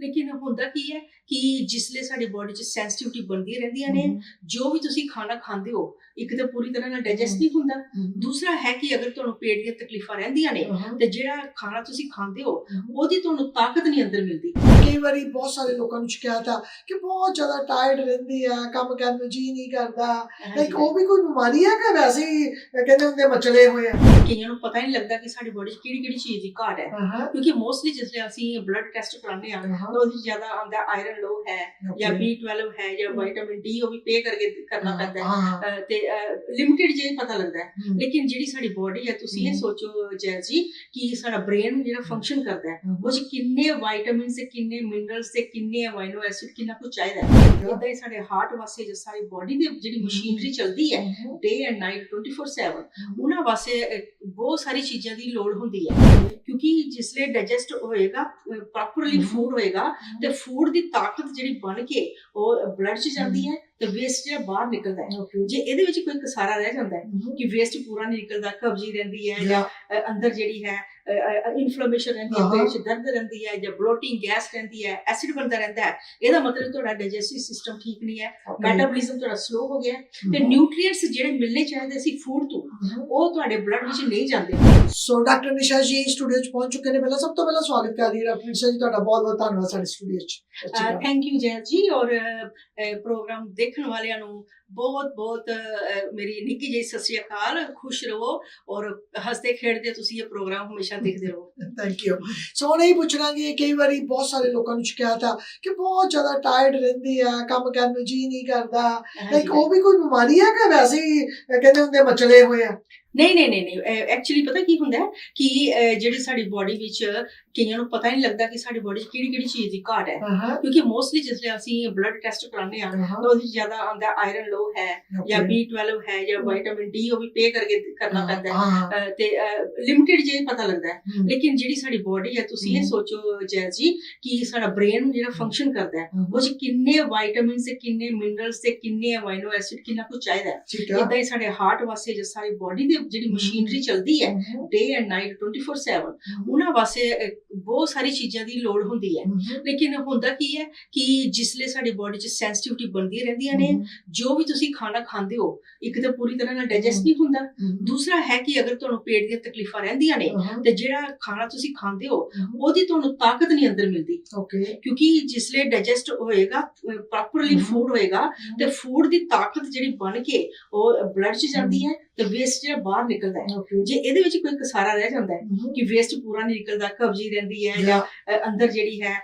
ਲੇਕਿਨ ਹੁੰਦਾ ਕੀ ਹੈ ਕਿ ਜਿਸਲੇ ਸਾਡੀ ਬਾਡੀ 'ਚ ਸੈਂਸਿਟਿਵਿਟੀ ਬਣਦੀ ਰਹਿੰਦੀਆਂ ਨੇ ਜੋ ਵੀ ਤੁਸੀਂ ਖਾਣਾ ਖਾਂਦੇ ਹੋ ਇੱਕ ਤਾਂ ਪੂਰੀ ਤਰ੍ਹਾਂ ਨਾਲ ਡਾਈਜੈਸਟ ਨਹੀਂ ਹੁੰਦਾ। ਦੂਸਰਾ ਹੈ ਕਿ ਅਗਰ ਤੁਹਾਨੂੰ ਪੇਟ ਦੀਆਂ ਤਕਲੀਫਾਂ ਰਹਿੰਦੀਆਂ ਨੇ ਤੇ ਜਿਹੜਾ ਖਾਣਾ ਤੁਸੀਂ ਖਾਂਦੇ ਹੋ ਉਹਦੀ ਤੁਹਾਨੂੰ ਤਾਕਤ ਨਹੀਂ ਅੰਦਰ ਮਿਲਦੀ। ਕਈ ਵਾਰੀ ਬਹੁਤ ਸਾਰੇ ਲੋਕਾਂ ਨੂੰ ਸ਼ਿਕਾਇਤ ਆ ਕਿ ਬਹੁਤ ਜ਼ਿਆਦਾ ਟਾਇਰਡ ਰਹਿੰਦੀ ਆ ਕੰਮ ਕਰਨ ਨੂੰ ਜੀ ਨਹੀਂ ਕਰਦਾ। ਲਾਈਕ ਉਹ ਵੀ ਕੋਈ ਬਿਮਾਰੀ ਹੈ ਕਿ ਵੈਸੇ ਹੀ ਕਹਿੰਦੇ ਹੁੰਦੇ ਮਚਲੇ ਹੋਏ ਆ? ਕਈਆਂ ਨੂੰ ਪਤਾ ਹੀ ਨਹੀਂ ਲੱਗਦਾ ਕਿ ਸਾਡੀ ਬਾਡੀ 'ਚ ਕਿਹੜੀ ਕਿਹੜੀ ਚੀਜ਼ ਦੀ ਘਾਟ ਹੈ। ਕਿਉਂਕਿ ਮੋਸਟਲੀ ਜਿਸਲੇ ਅਸੀਂ ਬਲੱਡ ਟੈਸਟ ਕਰਾਉਂਦੇ ਆ ਤਾਂ ਉਹਦੇ ਜ਼ਿਆਦਾ ਆਉਂਦਾ ਆਇਰਨ ਲੋ ਹੈ ਜਾਂ B12 ਹੈ ਜਾਂ ਵਿਟਾਮਿਨ ਡੀ ਉਹ ਵੀ ਪੇ ਕਰਕੇ ਕਰਨਾ ਪੈਂਦਾ ਤੇ ਲਿਮਿਟਿਡ ਜੇ ਪਤਾ ਲੱਗਦਾ ਲੇਕਿਨ ਜਿਹੜੀ ਸਾਡੀ ਬਾਡੀ ਹੈ ਤੁਸੀਂ ਇਹ। ਸੋਚੋ ਜੈਲ ਜੀ ਕਿ ਸਾਡਾ ਬ੍ਰੇਨ ਜਿਹੜਾ ਫੰਕਸ਼ਨ ਕਰਦਾ ਹੈ 'ਚ ਕਿੰਨੇ ਵਿਟਾਮਿਨਸ ਤੇ ਕਿੰਨੇ ਮਿਨਰਲਸ ਤੇ ਕਿੰਨੇ ਅਮਾਈਨੋ ਐਸਿਡ ਕਿੰਨਾ ਕੁਝ ਚਾਹੀਦਾ ਹੈ। ਇਦਾਂ ਹੀ ਸਾਡੇ ਹਾਰਟ ਵਾਸਤੇ ਜੋ ਸਾਰੀ ਬਾਡੀ ਦੀ ਜਿਹੜੀ ਮਸ਼ੀਨਰੀ ਚੱਲਦੀ ਹੈ ਡੇ ਐਂਡ ਨਾਈਟ 24/7 ਹਮ, ਉਹਨਾਂ ਵਾਸਤੇ ਬਹੁਤ ਸਾਰੀ ਚੀਜ਼ਾਂ ਦੀ ਲੋੜ ਹੁੰਦੀ ਹੈ। ਕਿਉਂਕਿ ਜਿਸਲੇ ਡਾਈਜੈਸਟ ਹੋਏਗਾ ਪ੍ਰੋਪਰਲੀ। ਫੂਡ ਹੋਏਗਾ ਤੇ ਫੂਡ ਦੀ ਤਾਕਤ ਜਿਹੜੀ ਬਣ ਕੇ ਉਹ ਬਲੱਡ 'ਚ ਜਾਂਦੀ ਹੈ ਤੇ ਵੇਸਟ ਜਿਹੜਾ ਬਾਹਰ ਨਿਕਲਦਾ ਹੈ. ਜੇ ਇਹਦੇ ਵਿੱਚ ਕੋਈ ਕਸਾਰਾ ਰਹਿ ਜਾਂਦਾ ਹੈ ਹਮ, ਕਿ ਵੇਸਟ ਪੂਰਾ ਨਹੀਂ ਨਿਕਲਦਾ ਕਬਜੀ ਰਹਿੰਦੀ ਹੈ. ਜਾਂ ਅੰਦਰ ਜਿਹੜੀ ਹੈ ਇਨਫਲੇਮੇਸ਼ਨ ਰਹਿੰਦੀ ਹੈ ਹਾਂ। ਪੇਟ ਦਰਦ ਰਹਿੰਦੀ ਹੈ ਜਾਂ ਬਲੋਟਿੰਗ ਗੈਸ ਰਹਿੰਦੀ ਹੈ ਐਸਿਡ ਬਣਦਾ ਰਹਿੰਦਾ ਹੈ ਇਹਦਾ ਮਤਲਬ ਤੁਹਾਡਾ ਡਾਈਜੈਸਟਿਵ ਸਿਸਟਮ ਠੀਕ ਨਹੀਂ ਹੈ. ਮੈਟਾਬੋਲਿਜ਼ਮ ਤੁਹਾਡਾ ਸਲੋ ਹੋ ਗਿਆ ਤੇ ਨਿਊਟ੍ਰੀਐਂਟਸ ਜਿਹੜੇ ਮਿਲਣੇ ਚਾਹੀਦੇ ਸੀ ਫੂਡ ਤੋਂ ਹਮ। ਉਹ ਤੁਹਾਡੇ ਬਲੱਡ ਵਿੱਚ ਨਹੀਂ ਜਾਂਦੇ ਸੋ ਡਾਕਟਰ ਨਿਸ਼ਾ ਜੀ ਸਟੂਡੀਓ ਚ ਪਹੁੰਚ ਚੁੱਕੇ ਨੇ ਪਹਿਲਾਂ ਸਭ ਤੋਂ ਪਹਿਲਾਂ ਸਵਾਗਤ ਕਰਦੀ ਹਾਂ ਡਾਕਟਰ ਨਿਸ਼ਾ ਜੀ ਤੁਹਾਡਾ ਬਹੁਤ ਬਹੁਤ ਧੰਨਵਾਦ ਸਾਡੇ ਸਟੂਡੀਓ ਚ। ਥੈਂਕ ਯੂ ਜੈਲ ਜੀ ਔਰ ਪ੍ਰੋਗਰਾਮ ਦੇਖਣ ਵਾਲਿਆਂ ਨੂੰ ਬਹੁਤ ਬਹੁਤ ਮੇਰੀ ਨਿੱਕੀ ਜਿਹੀ ਸਤਿ ਸ਼੍ਰੀ ਅਕਾਲ ਖੁਸ਼ ਰਹੋ ਔਰ ਹੱਸਦੇ ਖੇਡਦੇ ਤੁਸੀਂ ਇਹ ਪ੍ਰੋਗਰਾਮ ਹਮੇਸ਼ਾ ਦੇਖਦੇ ਰਹੋ। ਥੈਂਕ ਯੂ ਸੋ ਇਹ ਪੁੱਛਣਾ ਕਿ ਕਈ ਵਾਰੀ ਬਹੁਤ ਸਾਰੇ ਲੋਕਾਂ ਨੂੰ ਸ਼ਿਕਾਇਤ ਆ ਕਿ ਬਹੁਤ ਜ਼ਿਆਦਾ ਟਾਇਰਡ ਰਹਿੰਦੀ ਆ ਕੰਮ ਕਰਨ ਨੂੰ ਜੀ ਨਹੀਂ ਕਰਦਾ। ਲਾਈਕ ਉਹ ਵੀ ਕੋਈ ਬਿਮਾਰੀ ਹੈ ਕਿ ਵੈਸੇ ਹੀ ਕਹਿੰਦੇ ਹੁੰਦੇ ਮਚਲੇ ਹੋਏ ਆ? ਨਹੀਂ ਨਹੀਂ ਨਹੀਂ ਨਹੀਂ ਐਕਚੁਅਲੀ ਪਤਾ ਕੀ ਹੁੰਦਾ ਹੈ ਕਿ ਜਿਹੜੀ ਸਾਡੀ ਬਾਡੀ ਵਿੱਚ ਕਈਆਂ ਨੂੰ ਪਤਾ ਹੀ ਨਹੀਂ ਲੱਗਦਾ ਕਿ ਸਾਡੀ ਬਾਡੀ 'ਚ ਕਿਹੜੀ ਕਿਹੜੀ ਚੀਜ਼ ਦੀ ਘਾਟ ਹੈ। ਹਾਂ। ਕਿਉਂਕਿ ਮੋਸਟਲੀ ਜਿਸਲੇ ਅਸੀਂ ਬਲੱਡ ਟੈਸਟ ਕਰਾਉਂਦੇ ਆ ਹਾਂ। ਤਾਂ ਉਹਦੇ 'ਚ ਜ਼ਿਆਦਾ ਆਉਂਦਾ ਆਇਰਨ ਲੋ ਹੈ ਜਾਂ B12 ਹੈ ਜਾਂ। ਵਿਟਾਮਿਨ ਡੀ ਉਹ ਵੀ ਪੇ ਕਰਕੇ ਕਰਨਾ ਪੈਂਦਾ ਹੈ। ਹਾਂ। ਅਹ ਤੇ ਲਿਮਿਟਿਡ ਜੇ ਪਤਾ ਲੱਗਦਾ ਹੈ। ਲੇਕਿਨ ਜਿਹੜੀ ਸਾਡੀ ਬਾਡੀ ਹੈ ਤੁਸੀਂ ਇਹ ਹਮ। ਸੋਚੋ ਜੈਲ ਜੀ ਕਿ ਸਾਡਾ ਬ੍ਰੇਨ ਜਿਹੜਾ ਫੰਕਸ਼ਨ ਕਰਦਾ ਹੈ ਉਹ 'ਚ ਕਿੰਨੇ ਵਿਟਾਮਿਨਸ ਤੇ ਕਿੰਨੇ ਮਿਨਰਲਸ ਤੇ ਕਿੰਨੇ ਅਮਾਈਨੋ ਐਸਿਡ ਕਿੰਨਾ ਕੁਝ ਚਾਹੀਦਾ ਹੈ। ਠੀਕ ਹੈ ਇਦਾਂ ਹੀ ਸਾਡੇ ਹਾਰਟ ਵਾਸਤੇ ਜੋ ਸਾਰੀ ਬਾਡੀ ਦੀ ਜਿਹੜੀ ਮਸ਼ੀਨਰੀ ਚੱਲਦੀ ਹੈ ਡੇ ਐਂਡ ਨਾਈਟ 24/7 ਹਮ, ਉਹਨਾਂ ਵਾਸਤੇ ਬਹੁਤ ਸਾਰੀ ਚੀਜ਼ਾਂ ਦੀ ਲੋੜ ਹੁੰਦੀ ਹੈ। ਲੇਕਿਨ ਹੁੰਦਾ ਕੀ ਹੈ ਕਿ ਜਿਸਲੇ ਸਾਡੀ ਬਾਡੀ 'ਚ ਸੈਂਸਿਟਿਵਿਟੀ ਬਣਦੀ ਰਹਿੰਦੀਆਂ ਨੇ ਜੋ ਵੀ ਤੁਸੀਂ ਖਾਣਾ ਖਾਂਦੇ ਹੋ ਇੱਕ ਤਾਂ ਪੂਰੀ ਤਰ੍ਹਾਂ ਨਾਲ ਡਾਈਜੈਸਟ ਨਹੀਂ ਹੁੰਦਾ। ਦੂਸਰਾ ਹੈ ਕਿ ਅਗਰ ਤੁਹਾਨੂੰ ਪੇਟ ਦੀਆਂ ਤਕਲੀਫਾਂ ਰਹਿੰਦੀਆਂ ਨੇ ਤੇ ਜਿਹੜਾ ਖਾਣਾ ਤੁਸੀਂ ਖਾਂਦੇ ਹੋ ਉਹਦੀ ਤੁਹਾਨੂੰ ਤਾਕਤ ਨਹੀਂ ਅੰਦਰ ਮਿਲਦੀ। ਓਕੇ ਕਿਉਂਕਿ ਜਿਸਲੇ ਡਾਈਜੈਸਟ ਹੋਏਗਾ ਪ੍ਰੋਪਰਲੀ। ਫੂਡ ਹੋਏਗਾ ਤੇ ਫੂਡ ਦੀ ਤਾਕਤ ਜਿਹੜੀ ਬਣ ਕੇ ਉਹ ਬਲੱਡ 'ਚ ਜਾਂਦੀ ਹੈ ਤੇ ਵੇਸਟ ਜਿਹੜਾ ਬਾਹਰ ਨਿਕਲਦਾ ਹੈ। ਜੇ ਇਹਦੇ ਵਿੱਚ ਕੋਈ ਕਸਾਰਾ ਰਹਿ ਜਾਂਦਾ ਹੈ ਕਿ ਵੇਸਟ ਪੂਰਾ ਨਹੀਂ ਨਿਕਲਦਾ ਕਬਜੀ ਰਹਿੰਦੀ ਹੈ ਜਾਂ ਅੰਦਰ ਜਿਹੜੀ ਹੈ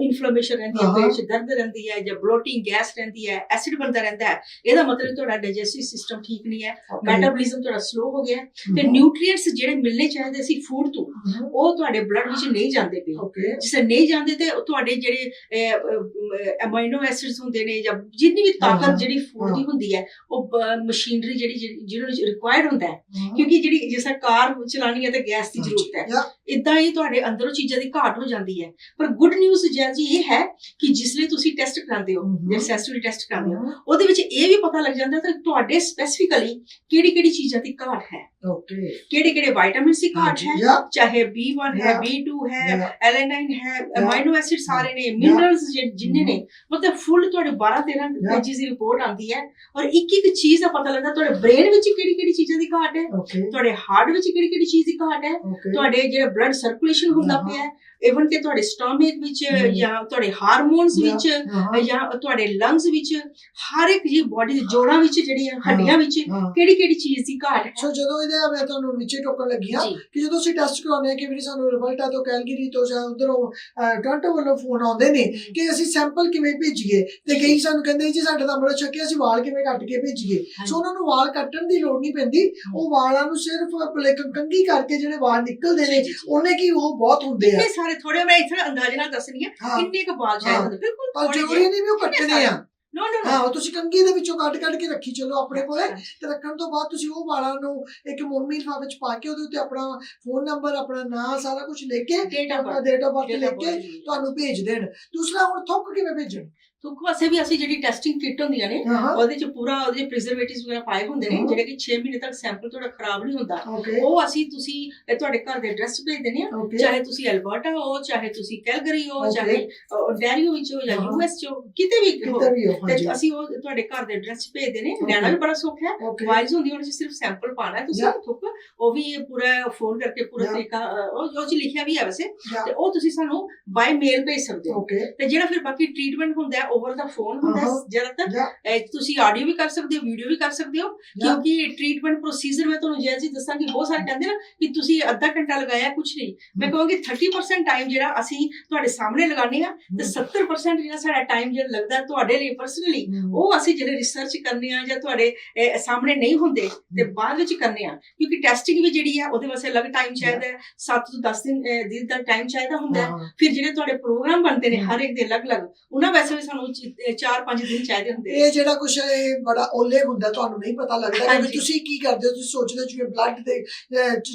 ਇਨਫਲੇਮੇਸ਼ਨ ਰਹਿੰਦੀ ਹੈ ਹਾਂ। ਪੇਟ 'ਚ ਦਰਦ ਰਹਿੰਦੀ ਹੈ ਜਾਂ ਬਲੋਟਿੰਗ ਗੈਸ ਰਹਿੰਦੀ ਹੈ ਐਸਿਡ ਬਣਦਾ ਰਹਿੰਦਾ ਹੈ ਇਹਦਾ ਮਤਲਬ ਤੁਹਾਡਾ ਡਾਈਜੈਸਟਿਵ ਸਿਸਟਮ ਠੀਕ ਨਹੀਂ ਹੈ ਮੈਟਾਬੋਲਿਜ਼ਮ ਤੁਹਾਡਾ ਸਲੋ ਹੋ ਗਿਆ ਤੇ ਨਿਊਟ੍ਰੀਐਂਟਸ ਜਿਹੜੇ ਮਿਲਣੇ ਚਾਹੀਦੇ ਸੀ ਫੂਡ ਤੋਂ ਉਹ ਤੁਹਾਡੇ ਬਲੱਡ ਵਿੱਚ ਨਹੀਂ ਜਾਂਦੇ ਪਏ। ਜਿਸ ਨਹੀਂ ਜਾਂਦੇ ਤੇ ਤੁਹਾਡੇ ਜਿਹੜੇ ਅਮਾਈਨੋ ਐਸਿਡਸ ਹੁੰਦੇ ਨੇ ਜਾਂ ਜਿੰਨੀ ਵੀ। ਤਾਕਤ ਜਿਹੜੀ ਫੂਡ ਦੀ ਹਾਂ। ਹੁੰਦੀ ਹੈ ਉਹ ਮਸ਼ੀਨਰੀ ਜਿਹੜੀ- ਜਿਹਨੂੰ ਰਿਕੁਆਇਰਡ ਹੁੰਦਾ ਹੈ। ਕਿਉਂਕਿ ਜਿਹੜੀ ਜਿਸ ਤਰ੍ਹਾਂ ਕਾਰ ਚਲਾਣੀ ਹੈ ਤੇ ਗੈਸ ਦੀ ਜ਼ਰੂਰਤ ਹੈ. ਇਦਾਂ ਹੀ ਤੁਹਾਡੇ ਅੰਦਰੋਂ ਚੀਜ਼ਾਂ ਦੀ ਘਾਟ ਹੋ ਜਾਂਦੀ ਹੈ। ਪਰ ਗੁੱਡ ਨਿਊਜ਼ ਜੈ ਜੀ ਇਹ ਹੈ ਕਿ ਜਿਸਲੇ ਤੁਸੀਂ ਟੈਸਟ ਕਰਾਉਂਦੇ ਹੋ। ਜੇ ਸੈਂਸਿਟਿਵਿਟੀ ਟੈਸਟ ਕਰਾਉਂਦੇ ਹੋ ਉਹਦੇ ਵਿੱਚ ਇਹ ਵੀ ਪਤਾ ਲੱਗ ਜਾਂਦਾ ਕਿ ਤੁਹਾਡੇ ਸਪੈਸੀਫਿਕਲੀ ਕਿਹੜੀ ਕਿਹੜੀ ਚੀਜ਼ਾਂ ਦੀ ਘਾਟ ਹੈ। ਓਕੇ ਕਿਹੜੇ ਕਿਹੜੇ ਵਿਟਾਮਿਨਸ ਦੀ ਘਾਟ ਹੈ ਚਾਹੇ B1 ਹੈ Yeah. B2 ਹੈ ਐਲੈਨਾਈਨ ਹੈ ਅਮਾਈਨੋ ਐਸਿਡ ਸਾਰੇ ਨੇ ਮਿਨਰਲਸ ਜਿੰਨੇ ਨੇ ਮਤਲਬ ਫੁੱਲ ਤੁਹਾਡੇ 12 13 Yeah. ਪੇਜਿਸ ਦੀ ਰਿਪੋਰਟ ਆਉਂਦੀ ਹੈ ਔਰ ਇੱਕ ਇੱਕ ਚੀਜ਼ ਦਾ ਪਤਾ ਲੱਗਦਾ ਤੁਹਾਡੇ ਬ੍ਰੇਨ ਵਿੱਚ ਕਿਹੜੀ ਕਿਹੜੀ ਚੀਜ਼ਾਂ ਦੀ ਘਾਟ ਹੈ ਓਕੇ ਤੁਹਾਡੇ ਹਾਰਟ ਵਿੱਚ ਕਿਹੜੀ ਕਿਹੜੀ ਚੀਜ਼ ਦੀ ਘਾਟ ਹੈ ਓਕੇ ਤੁਹਾਡੇ ਜਿਹੜਾ ਬਲੱਡ ਸਰਕੂਲੇਸ਼ਨ ਹੁੰਦਾ। ਪਿਆ ਹੈ ਇਵਨ ਕਿ ਤੁਹਾਡੇ ਸਟਮਕ ਵਿੱਚ। ਜਾਂ ਤੁਹਾਡੇ ਹਾਰਮੋਨਸ. ਵਿੱਚ ਜਾਂ ਤੁਹਾਡੇ ਲੰਗਸ ਵਿੱਚ ਹਰ ਇੱਕ ਜੀ ਬਾਡੀ ਦੇ ਜੋੜਾਂ ਵਿੱਚ ਜਿਹੜੀਆਂ ਹੱਡੀਆਂ ਵਿੱਚ ਕਿਹੜੀ ਕਿਹੜੀ ਚੀਜ਼ ਦੀ ਘਾਟ ਹੈ? ਸੋ ਜਦੋਂ ਇਹਦੇ ਮੈਂ ਤੁਹਾਨੂੰ ਵਿੱਚੇ ਟੋਕਣ ਲੱਗੀ ਹਾਂ ਜੀ। ਕਿ ਜਦੋਂ ਅਸੀਂ ਟੈਸਟ ਕਰਾਉਂਦੇ ਹਾਂ ਕਿ ਵੀ ਸਾਨੂੰ ਰਿਵਲਟਾ ਤੋਂ ਕੈਲਗਰੀ ਤੋਂ ਜਾਂ ਉਧਰੋਂ ਟੋਰਾਂਟੋ ਵੱਲੋਂ ਫੋਨ ਆਉਂਦੇ ਨੇ ਕਿ ਅਸੀਂ ਸੈਂਪਲ ਕਿਵੇਂ ਭੇਜੀਏ ਤੇ ਕਈ ਸਾਨੂੰ ਕਹਿੰਦੇ ਜੀ ਸਾਡਾ ਤਾਂ ਅੰਮ੍ਰਿਤ ਛਕਿਆ ਅਸੀਂ ਵਾਲ ਕਿਵੇਂ ਕੱਟ ਕੇ ਭੇਜੀਏ। ਸੋ ਉਹਨਾਂ ਨੂੰ ਵਾਲ ਕੱਟਣ ਦੀ ਲੋੜ ਨਹੀਂ ਪੈਂਦੀ। ਉਹ ਵਾਲਾਂ ਨੂੰ ਸਿਰਫ ਕੰਗੀ ਕਰਕੇ ਜਿਹੜੇ ਵਾਲ ਨਿਕਲਦੇ ਨੇ ਉਹਨੇ ਕੀ ਉਹ ਬਹੁਤ ਹੁੰਦੇ ਆ। ਸਾਰੇ ਥੋੜੇ ਮੈਂ ਇਥੇ ਅੰਦਾਜ਼ੇ ਨਾਲ ਦੱਸਣੀ ਹੈ ਹਾਂ। ਕਿੰਨੇ ਕੁ ਬਾਲ ਹਾਂ। ਹੁੰਦੇ ਬਿਲਕੁਲ ਪਰ ਥੋੜੇ ਜ਼ਰੂਰੀ ਨਹੀਂ ਵੀ ਉਹ ਕੱਟਣੇ ਆ। ਨੋ ਨੋ ਹਾਂ ਉਹ ਤੁਸੀਂ ਕੰਗੀ ਦੇ ਵਿੱਚੋਂ ਕੱਢ ਕੱਢ ਕੇ ਰੱਖੀ ਚੱਲੋ ਆਪਣੇ ਕੋਲੇ ਤੇ ਰੱਖਣ ਤੋਂ ਬਾਅਦ ਤੁਸੀਂ ਉਹ ਵਾਲਾਂ ਨੂੰ ਇੱਕ ਮੋਮੀ ਲਿਫਾਫੇ ਵਿੱਚ ਪਾ ਕੇ ਉਹਦੇ ਉੱਤੇ ਆਪਣਾ ਫੋਨ ਨੰਬਰ ਆਪਣਾ ਨਾਂ ਸਾਰਾ ਕੁਝ ਲਿਖ ਕੇ ਡੇਟ ਆਪਣਾ ਡੇਟ ਆਫ ਬਰਥ ਲਿਖ ਕੇ ਤੁਹਾਨੂੰ ਭੇਜ ਦੇਣ। ਦੂਸਰਾ ਹੁਣ ਥੁੱਕ ਕਿਵੇਂ ਭੇਜਣ? ਤੁਕ ਵਾਸਤੇ ਵੀ ਅਸੀਂ ਜਿਹੜੀ ਟੈਸਟਿੰਗ ਕਿੱਟ ਹੁੰਦੀਆਂ ਨੇ ਹਾਂ ਉਹਦੇ ਚ ਪੂਰਾ ਉਹਦੇ ਪ੍ਰੀਜ਼ਰਵੇਟਿਵਸ ਵਗੈਰਾ ਪਾਏ ਹੁੰਦੇ ਨੇ ਹਾਂ। ਜਿਹੜੇ ਕਿ 6 ਮਹੀਨੇ ਤੱਕ ਸੈਂਪਲ ਤੁਹਾਡਾ ਖਰਾਬ ਨਹੀਂ ਹੁੰਦਾ ਓਕੇ ਉਹ ਅਸੀਂ ਤੁਸੀਂ ਇਹ ਤੁਹਾਡੇ ਘਰ ਦੇ ਐਡਰੈਸ ਭੇਜ ਦਿੰਦੇ ਆ ਓਕੇ ਚਾਹੇ ਤੁਸੀਂ ਅਲਬਰਟਾ ਹੋ ਚਾਹੇ ਤੁਸੀਂ ਕੈਲਗਰੀ ਹੋ Okay. ਚਾਹੇ ਡੈਰੀਓ ਵਿੱਚ ਹੋ ਜਾਂ ਹਾਂ। ਯੂਐਸ ਚ ਹੋ ਕਿਤੇ ਵੀ ਹੋ ਕਿਤੇ ਵੀ ਹੋ ਤੇ ਅਸੀਂ ਉਹ ਤੁਹਾਡੇ ਘਰ ਦੇ ਐਡਰੈਸ ਭੇਜ ਦੇਣੇ Okay. ਲੈਣਾ ਵੀ ਬੜਾ ਸੌਖਾ ਹੈ ਓਕੇ ਵਾਈਜ਼ ਹੁੰਦੀ ਉਹਨਾਂ ਸਿਰਫ ਸੈਂਪਲ ਪਾਣਾ ਹੈ ਤੁਸੀਂ Yeah. ਥੁੱਕ ਉਹ ਵੀ ਪੂਰਾ ਫੋਨ ਕਰਕੇ ਪੂਰਾ Yeah. ਤਰੀਕਾ ਅ, ਉਹ ਉਹ ਚ ਲਿਖਿਆ ਵੀ ਹੈ ਵੈਸੇ. ਤੇ ਉਹ ਤੁਸੀਂ ਸਾਨੂੰ ਬਾਈ ਮੇਲ ਭੇਜ ਸਕਦੇ ਹੋ ਓਕੇ ਤੇ ਜਿਹੜਾ ਫਿਰ ਬਾਕੀ ਟ੍ਰੀਟਮੈਂਟ ਹੁੰਦਾ ਹੈ ਓਵਰ ਦਾ ਫੋਨ ਹੁੰਦਾ ਹੈ। ਜ਼ਿਆਦਾਤਰ ਤੁਸੀਂ ਆਡੀਓ ਵੀ ਕਰ ਸਕਦੇ ਹੋ ਵੀਡੀਓ ਵੀ ਕਰ ਸਕਦੇ ਹੋ ਕਿਉਂਕਿ ਟ੍ਰੀਟਮੈਂਟ ਪ੍ਰੋਸੀਜਰ ਮੈਂ ਤੁਹਾਨੂੰ ਜੈਸੀ ਦੱਸਾਂ ਕਿ ਬਹੁਤ ਸਾਰੇ ਕਹਿੰਦੇ ਨਾ ਕਿ ਤੁਸੀਂ ਅੱਧਾ ਘੰਟਾ ਲਗਾਇਆ ਕੁਝ ਨਹੀਂ। ਮੈਂ ਕਹਾਂਗੀ 30% ਟਾਈਮ ਜਿਹੜਾ ਅਸੀਂ ਤੁਹਾਡੇ ਸਾਹਮਣੇ ਲਗਾਉਂਦੇ ਆ ਤੇ 70% ਜਿਹੜਾ ਸਾਡਾ ਟਾਈਮ ਜਿਹੜਾ ਲੱਗਦਾ ਤੁਹਾਡੇ ਲਈ ਪਰਸਨਲੀ ਉਹ ਅਸੀਂ ਜਿਹੜੇ ਰਿਸਰਚ ਕਰਨੇ ਆ ਜਾਂ ਤੁਹਾਡੇ ਸਾਹਮਣੇ ਨਹੀਂ ਹੁੰਦੇ ਤੇ ਬਾਅਦ ਵਿੱਚ ਕਰਨੇ ਆ ਕਿਉਂਕਿ ਟੈਸਟਿੰਗ ਵੀ ਜਿਹੜੀ ਆ ਉਹਦੇ ਵਾਸਤੇ ਅਲੱਗ ਟਾਈਮ ਚਾਹੀਦਾ ਹੈ 7 ਤੋਂ 10 ਦਿਨ ਦਾ ਟਾਈਮ ਚਾਹੀਦਾ ਹੁੰਦਾ ਫਿਰ ਜਿਹੜੇ ਤੁਹਾਡੇ ਪ੍ਰੋਗਰਾਮ ਬਣਦੇ ਨੇ। ਹਰ ਇੱਕ ਦੇ ਅਲੱਗ-ਅਲੱਗ ਉਹਨਾਂ ਵਾਸਤੇ ਵੀ ਸਾਨੂੰ 4-5 ਦਿਨ ਚਾਹੀਦੇ ਹੁੰਦੇ ਇਹ ਜਿਹੜਾ ਕੁਛ ਇਹ ਬੜਾ ਓਲੇ ਹੁੰਦਾ ਤੁਹਾਨੂੰ ਨਹੀਂ ਪਤਾ ਲੱਗਦਾ ਕਿ। ਤੁਸੀਂ ਕੀ ਕਰਦੇ ਹੋ? ਤੁਸੀਂ ਸੋਚਦੇ ਹੋ ਜਿਵੇਂ ਬਲੱਡ ਦੇ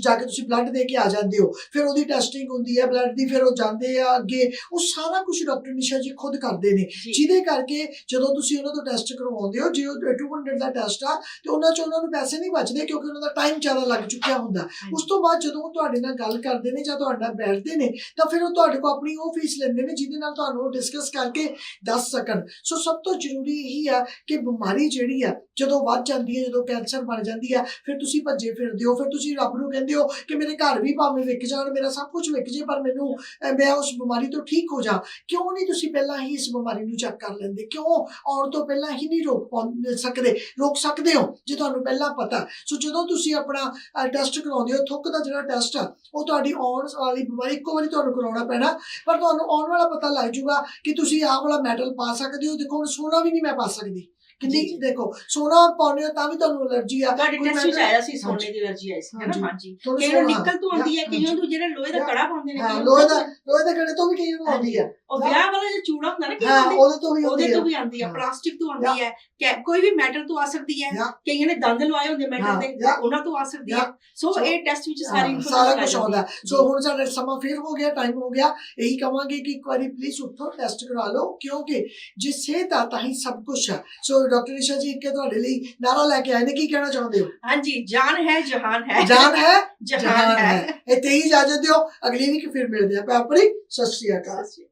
ਜਾ ਕੇ ਤੁਸੀਂ ਬਲੱਡ ਦੇ ਕੇ ਆ ਜਾਂਦੇ ਹੋ। ਫਿਰ ਉਹਦੀ ਟੈਸਟਿੰਗ ਹੁੰਦੀ ਹੈ ਬਲੱਡ ਦੀ ਫਿਰ ਉਹ ਜਾਂਦੇ ਆ ਅੱਗੇ। ਉਹ ਸਾਰਾ ਕੁਝ ਡਾਕਟਰ ਨਿਸ਼ਾ ਜੀ ਖੁਦ ਕਰਦੇ ਨੇ। ਜਿਹਦੇ ਕਰਕੇ ਜਦੋਂ ਤੁਸੀਂ ਉਹਨਾਂ ਤੋਂ ਟੈਸਟ ਕਰਵਾਉਂਦੇ ਹੋ ਜੇ ਉਹ 200 ਦਾ ਟੈਸਟ ਆ ਤੇ ਉਹਨਾਂ ਚ ਉਹਨਾਂ ਨੂੰ ਪੈਸੇ ਨਹੀਂ ਬਚਦੇ ਕਿਉਂਕਿ ਉਹਨਾਂ ਦਾ ਟਾਈਮ ਜ਼ਿਆਦਾ ਲੱਗ ਚੁੱਕਿਆ ਹੁੰਦਾ। ਉਸ ਤੋਂ ਬਾਅਦ ਜਦੋਂ ਉਹ ਤੁਹਾਡੇ ਨਾਲ ਗੱਲ ਕਰਦੇ ਨੇ ਜਾਂ ਤੁਹਾਡੇ ਨਾਲ ਬੈਠਦੇ ਨੇ ਤਾਂ ਫਿਰ ਉਹ ਤੁਹਾਡੇ ਕੋਲ ਆਪਣੀ ਉਹ ਫੀਸ ਲੈਂਦੇ ਨੇ ਜਿਹਦੇ ਨਾਲ ਤੁਹਾਨੂੰ ਡਿਸਕਸ ਕਰਕੇ ਦੱਸ ਸਕਣ। ਸੋ ਸਭ ਤੋਂ ਜ਼ਰੂਰੀ ਇਹੀ ਆ ਕਿ ਬਿਮਾਰੀ ਜਿਹੜੀ ਆ, ਜਦੋਂ ਵੱਧ ਜਾਂਦੀ ਹੈ, ਜਦੋਂ ਕੈਂਸਰ ਬਣ ਜਾਂਦੀ ਆ, ਫਿਰ ਤੁਸੀਂ ਭੱਜੇ ਫਿਰਦੇ ਹੋ, ਫਿਰ ਤੁਸੀਂ ਰੱਬ ਨੂੰ ਕਹਿੰਦੇ ਹੋ ਕਿ ਮੇਰੇ ਘਰ ਵੀ ਭਾਵੇਂ ਵਿਕ ਜਾਣ, ਮੇਰਾ ਸਭ ਕੁਝ ਵਿਕ ਜੇ, ਪਰ ਮੈਨੂੰ ਮੈਂ ਉਸ ਬਿਮਾਰੀ ਤੋਂ ਠੀਕ ਹੋ ਜਾ ਕਿਉਂ ਨਹੀਂ ਤੁਸੀਂ ਪਹਿਲਾਂ ਹੀ ਇਸ ਬਿਮਾਰੀ ਨੂੰ ਚੈੱਕ ਕਰ ਲੈਂਦੇ? ਕਿਉਂ ਆਉਣ ਤੋਂ ਪਹਿਲਾਂ ਹੀ ਨਹੀਂ ਰੋਕ ਪਾਉਂ- ਸਕਦੇ? ਰੋਕ ਸਕਦੇ ਹੋ, ਜੇ ਤੁਹਾਨੂੰ ਪਹਿਲਾਂ ਪਤਾ। ਸੋ ਜਦੋਂ ਤੁਸੀਂ ਆਪਣਾ ਟੈਸਟ ਕਰਾਉਂਦੇ ਹੋ, ਥੁੱਕ ਦਾ ਜਿਹੜਾ ਟੈਸਟ ਆ, ਉਹ ਤੁਹਾਡੀ ਆਉਣ ਵਾਲੀ ਬਿਮਾਰੀ ਇੱਕੋ ਵਾਰੀ ਤੁਹਾਨੂੰ ਕਰਾਉਣਾ ਪੈਣਾ, ਪਰ ਤੁਹਾਨੂੰ ਆਉਣ ਵਾਲਾ ਪਤਾ ਲੱਗ ਜੂਗਾ ਕਿ ਤੁਸੀਂ ਆਹ ਵਾਲਾ ਮੈਟਲ ਪਾ ਸਕਦੇ ਹੋ ਦੇਖੋ ਹੁਣ ਸੋਨਾ ਵੀ ਨਹੀਂ ਮੈਂ ਪਾ ਸਕਦੀ ਕਿੰਨੀ। ਦੇਖੋ ਸੋਨਾ ਪਾਉਂਦੇ ਹੋ ਤਾਂ ਵੀ ਤੁਹਾਨੂੰ ਅਲਰਜੀ ਆ ਤੁਹਾਡੇ ਟੈਸਟ ਵਿੱਚ ਆਇਆ ਸੀ ਸੋਨੇ। ਦੀ ਅਲਰਜੀ ਆਈ ਸੀ ਹੈ ਹਾਂਜੀ। ਨਾ ਹਾਂਜੀ ਤੁਹਾਨੂੰ ਕਈਆਂ ਨੂੰ ਸੋਨਾ- ਨਿਕਲ ਤੋਂ ਆਉਂਦੀ ਹੈ ਹਾਂਜੀ। ਕਈਆਂ ਨੂੰ ਜਿਹੜਾ ਲੋਹੇ ਦਾ. ਕੜਾ ਪਾਉਂਦੇ ਨੇ ਹਾਂ ਲੋਹੇ ਦਾ ਲੋਹੇ ਦੇ ਘੜੇ ਤੋਂ ਵੀ ਕਈ ਨੂੰ ਆਉਂਦੀ ਆ ਉਹ ਵਿਆਹ ਵਾਲਾ ਜਿਹੜਾ ਚੂੜਾ ਹੁੰਦਾ ਨਾ ਹਾਂ ਕਈਆਂ ਦੇ ਉਹਦੇ ਤੋਂ ਵੀ ਉਹਦੇ ਤੋਂ ਵੀ ਆਉਂਦੀ ਹੈ ਹਾਂ। ਪਲਾਸਟਿਕ ਤੋਂ ਆਉਂਦੀ ਹੈ ਕੈ- ਕੋਈ ਵੀ ਮੈਟਲ ਤੋਂ ਆ ਸਕਦੀ ਹੈ. ਕਈਆਂ ਨੇ ਦੰਦ ਲਵਾਏ ਹੁੰਦੇ ਹਾਂ, ਮੈਟਲ ਦੇ. ਉਹਨਾਂ ਤੋਂ ਆ ਸਕਦੀ ਹੈ. ਸੋ ਇਹ ਟੈਸਟ ਵਿੱਚ ਹਾਂ, ਸਾਰੀ ਸਾਰਾ ਕੁਝ ਆਉਂਦਾ। ਹੈ। ਸੋ ਹੁਣ ਸਾਡਾ ਸਮਾਂ ਫੇਰ ਹੋ ਗਿਆ ਟਾਈਮ ਹੋ ਗਿਆ। ਇਹੀ ਕਵਾਂਗੇ ਕਿ ਇੱਕ ਵਾਰੀ ਪਲੀਜ਼ ਉੱਠੋ ਟੈਸਟ ਕਰਾ ਲਓ। ਕਿਉਂਕਿ ਜੇ ਸਿਹਤ ਆ ਤਾਂ ਹੀ ਸਭ ਕੁਝ ਆ। ਸੋ ਡਾਕਟਰ ਨਿਸ਼ਾ ਜੀ ਇੱਕ ਤੁਹਾਡੇ ਲਈ ਨਾਰਾ ਲੈ ਕੇ ਆਏ ਨੇ। ਕੀ ਕਹਿਣਾ ਚਾਹੁੰਦੇ ਹੋ? ਹਾਂਜੀ ਜਾਨ ਹੈ ਜਹਾਨ ਹੈ। ਜਾਨ ਹੈ ਜਹਾਨ ਹੈ। ਇੱਥੇ ਹੀ ਇਜਾਜ਼ਤ ਦਿਓ ਅਗਲੀ ਵੀਕ ਫਿਰ ਮਿਲਦੇ ਆਪਾਂ ਆਪਣੀ ਸਤਿ ਸ਼੍ਰੀ ਅਕਾਲ।